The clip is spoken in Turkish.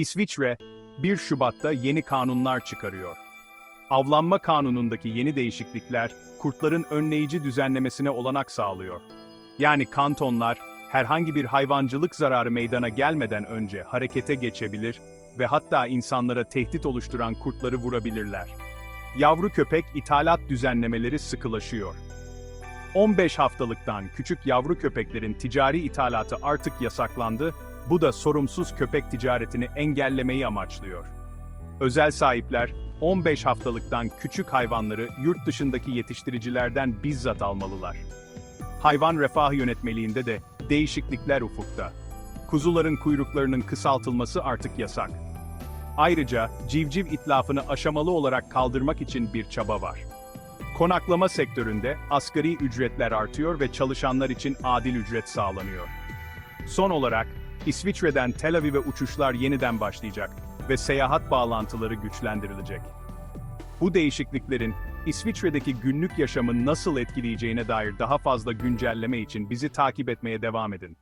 İsviçre, 1 Şubat'ta yeni kanunlar çıkarıyor. Avlanma kanunundaki yeni değişiklikler, kurtların önleyici düzenlemesine olanak sağlıyor. Yani kantonlar, herhangi bir hayvancılık zararı meydana gelmeden önce harekete geçebilir ve hatta insanlara tehdit oluşturan kurtları vurabilirler. Yavru köpek ithalat düzenlemeleri sıkılaşıyor. 15 haftalıktan küçük yavru köpeklerin ticari ithalatı artık yasaklandı, bu da sorumsuz köpek ticaretini engellemeyi amaçlıyor. Özel sahipler, 15 haftalıktan küçük hayvanları yurt dışındaki yetiştiricilerden bizzat almalılar. Hayvan refahı yönetmeliğinde de değişiklikler ufukta. Kuzuların kuyruklarının kısaltılması artık yasak. Ayrıca civciv itlafını aşamalı olarak kaldırmak için bir çaba var. Konaklama sektöründe asgari ücretler artıyor ve çalışanlar için adil ücret sağlanıyor. Son olarak, İsviçre'den Tel Aviv'e uçuşlar yeniden başlayacak ve seyahat bağlantıları güçlendirilecek. Bu değişikliklerin İsviçre'deki günlük yaşamı nasıl etkileyeceğine dair daha fazla güncelleme için bizi takip etmeye devam edin.